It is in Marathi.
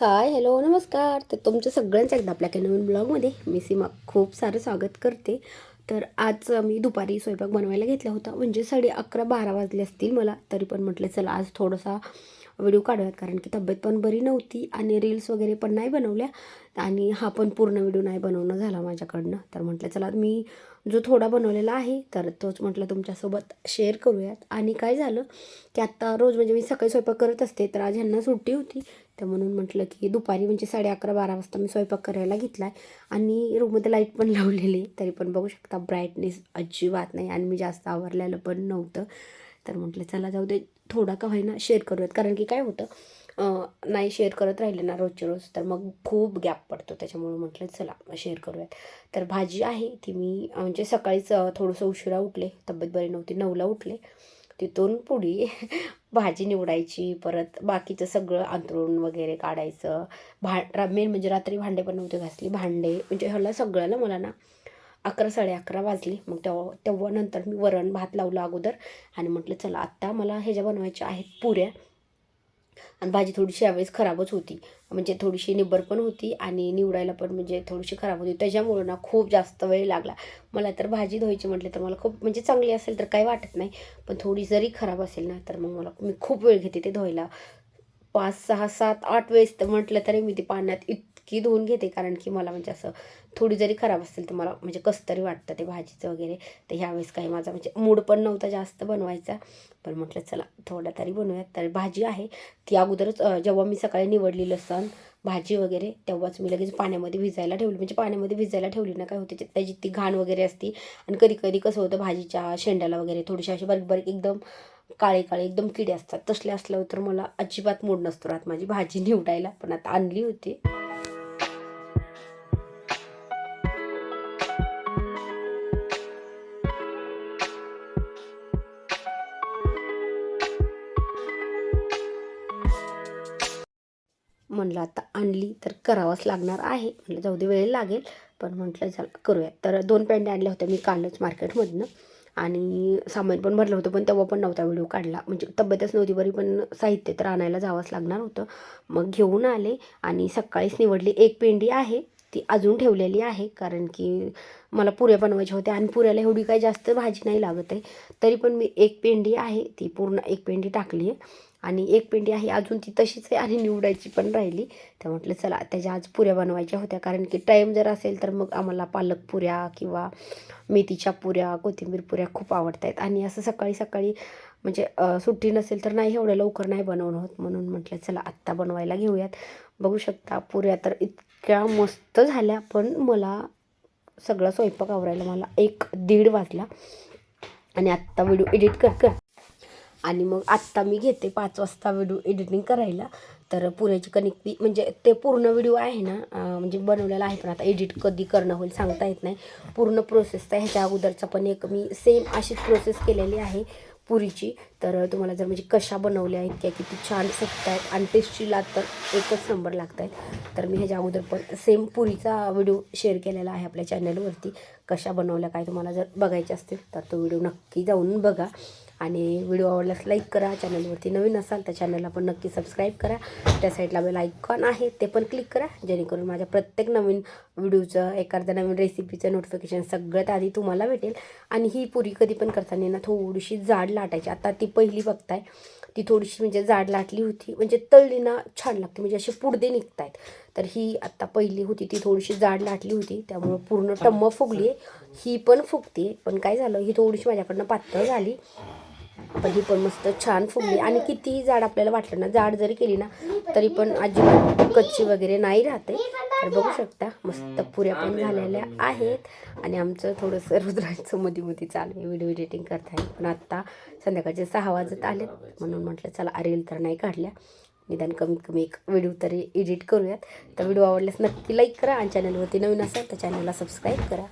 हाय हॅलो नमस्कार. तर तुमच्या सगळ्यांचं एकदा आपल्या काही नवीन ब्लॉगमध्ये मी सीमा खूप सारं स्वागत करते. तर आज मी दुपारी स्वयंपाक बनवायला घेतला होता. म्हणजे साडे अकरा बारा वाजले असतील मला तरी पण म्हटलं चला आज थोडासा व्हिडिओ काढूयात. कारण की तब्येत पण बरी नव्हती आणि रील्स वगैरे पण नाही बनवल्या. आणि हा पण पूर्ण व्हिडिओ नाही बनवणं झाला माझ्याकडनं. तर म्हटलं चला मी जो थोडा बनवलेला आहे तर तोच म्हटलं तुमच्यासोबत शेअर करूयात. आणि काय झालं की आत्ता रोज म्हणजे मी सकाळी स्वयंपाक करत असते तर आज ह्यांना सुट्टी होती. तर म्हणून म्हटलं की दुपारी म्हणजे साडे अकरा बारा वाजता मी स्वयंपाक करायला घेतला आहे आणि रूममध्ये लाइट पण लावलेली तरी पण बघू शकता ब्राईटनेस अजिबात नाही. आणि मी जास्त आवरलेलं पण नव्हतं. तर म्हटलं चला जाऊ दे. थोडा का होईना शेअर करूयात. कारण की काय होतं नाही शेअर करत राहिले ना रोजचे रोज. तर मग खूप गॅप पडतो. त्याच्यामुळे म्हटलं चला शेअर करूयात. तर भाजी आहे ती मी म्हणजे सकाळीच थोडंसं उशिरा उठले. तब्येत बरी नव्हती. नऊला उठले. तिथून पुढी भाजी निवडायची परत बाकीचं सगळं अंतरून वगैरे काढायचं. भा मेन म्हणजे रात्री भांडे पण नव्हते घासली भांडे म्हणजे ह्याला सगळ्याला मला ना अकरा साडे अकरा वाजली. मग तेव्हा तेव्हा नंतर मी वरण भात लावलं अगोदर आणि म्हटलं चला आत्ता मला ह्याच्या बनवायच्या आहेत पुऱ्या. आणि भाजी थोडीशी यावेळेस खराबच होती. म्हणजे थोडीशी निब्बर पण होती आणि निवडायला पण म्हणजे थोडीशी खराब होती. त्याच्यामुळं ना खूप जास्त वेळ लागला. मला तर भाजी धुवायची म्हटले तर मला खूप म्हणजे चांगली असेल तर काही वाटत नाही. पण थोडी जरी खराब असेल ना तर मग मला मी खूप वेळ घेते ते धुवायला. पाच सहा सात आठ वेळेस तर म्हटलं तरी मी ती पाण्यात इतकी धुवून घेते. कारण की मला म्हणजे असं थोडी जरी खराब असेल तर मला म्हणजे कसं तरी वाटतं ते भाजीचं वगैरे. तर ह्यावेळेस काही माझा म्हणजे मूड पण नव्हता जास्त बनवायचा. पण म्हटलं चला थोडा तरी बनवूयात. तर भाजी आहे. ती अगोदरच जेव्हा मी सकाळी निवडली लसण भाजी वगैरे तेव्हाच मी लगेच पाण्यामध्ये भिजायला ठेवली. म्हणजे पाण्यामध्ये भिजायला ठेवली ना काय होते त्याची ती घाण वगैरे असती. आणि कधी कधी कसं होतं भाजीच्या शेंड्याला वगैरे थोडीशी अशी बारीक बारीक एकदम काळे काळे एकदम किडे असतात. तसले असल्यावर तर मला अजिबात मूड नसतो राहत. माझी भाजी निवडायला पण आता आणली होती. म्हणलं आता आणली तर करावंच लागणार आहे. म्हटलं जाऊ दे वेळ लागेल. पण म्हटलं चला करूया. तर दोन पेंड्या आणल्या होत्या मी कालच मार्केटमधनं आणि सामान पण भरलं होतं पण तेव्हा पण नव्हता व्हिडिओ काढला. म्हणजे तब्येतच नव्हती बरी पण साहित्य तर आणायला जावंच लागणार होतं. मग घेऊन आले आणि सकाळीच निवडली एक पेंडी आहे. ती अजून ठेवलेली आहे कारण की मला पुऱ्या बनवायच्या होत्या आणि पुऱ्याला एवढी काही जास्त भाजी नाही लागत आहे. तरी पण मी एक पेंडी आहे ती पूर्ण एक पेंडी टाकली आहे. आणि एक पेंडी आहे अजून ती तशीच आहे आणि निवडायची पण राहिली. तर म्हटलं चला त्याच्या आज पुऱ्या बनवायच्या होत्या कारण की टाईम जर असेल तर मग आम्हाला पालक पुऱ्या किंवा मेथीच्या पुऱ्या कोथिंबीर पुऱ्या खूप आवडत आहेत आणि असं सकाळी सकाळी म्हणजे सुट्टी नसेल तर नाही एवढ्या लवकर नाही बनवणं होत म्हणून म्हटलं चला आत्ता बनवायला घेऊयात. बघू शकता पुऱ्या तर इतक्या मस्त झाल्या पण मला सगळा स्वयंपाक आवरायला मला एक दीड वाजला. आणि आत्ता व्हिडिओ एडिट कर कर. आणि मग आत्ता मी घेते पाच वाजता व्हिडिओ एडिटिंग करायला. तर पुऱ्याची कणिक म्हणजे ते पूर्ण व्हिडिओ आहे ना म्हणजे बनवलेला आहे पण आता एडिट कधी करणं होईल सांगता येत नाही. पूर्ण प्रोसेस तर ह्याच्या अगोदरचा पण एक मी सेम अशीच प्रोसेस केलेली आहे. पुरीची. तर तुम्हाला जर म्हणजे कशा बनवल्या आहेत त्या किती छान फुगत आहेत आणि टेस्टीला तर एकच नंबर लागत आहेत तर मी ह्याच्या अगोदर पण सेम पुरीचा व्हिडिओ शेअर केलेला आहे आपल्या चॅनलवरती कशा बनवल्या काय तुम्हाला जर बघायचे असतील तर तो व्हिडिओ नक्की जाऊन बघा. आणि व्हिडिओ आवडल्यास लाईक करा. चॅनलवरती नवीन असाल तर चॅनलला पण नक्की सबस्क्राईब करा. त्या साईडला बेल आयकॉन आहे ते पण क्लिक करा. जेणेकरून माझ्या प्रत्येक नवीन व्हिडिओचं एखाद्या नवीन रेसिपीचं नोटिफिकेशन सगळ्यात आधी तुम्हाला भेटेल. आणि ही पुरी कधी पण करताना ना थोडीशी जाड लाटायची. आता ती पहिली बघताय. ती थोडीशी म्हणजे जाड लाटली होती. म्हणजे तळली ना छान लागते. म्हणजे असे पुडदे निघत आहेत तर ही आत्ता पहिली होती. ती थोडीशी जाड लाटली होती. त्यामुळं पूर्ण टम्म फुगली ही पण फुगते पण काय झालं? ही थोडीशी माझ्याकडनं पातळ झाली. पण ही पण मस्त छान फुगली. आणि कितीही जाड आपल्याला वाटलं ना जाड जरी केली ना तरी पण अजिबात कच्ची वगैरे नाही राहते. तर बघू शकता मस्त पुऱ्या पण झालेल्या आहेत. आणि आमचं थोडंसं रुद्राचं मध्ये मध्ये चालू आहे व्हिडिओ एडिटिंग करताय पण आत्ता संध्याकाळचे सहा वाजत आलेत. म्हणून म्हटलं चला अरेल तर नाही काढल्या. निदान कमीत कमी एक व्हिडिओ तरी एडिट करूयात. तर व्हिडिओ आवडल्यास नक्की लाईक करा आणि चॅनलवरती नवीन असाल तर चॅनलला सबस्क्राईब करा.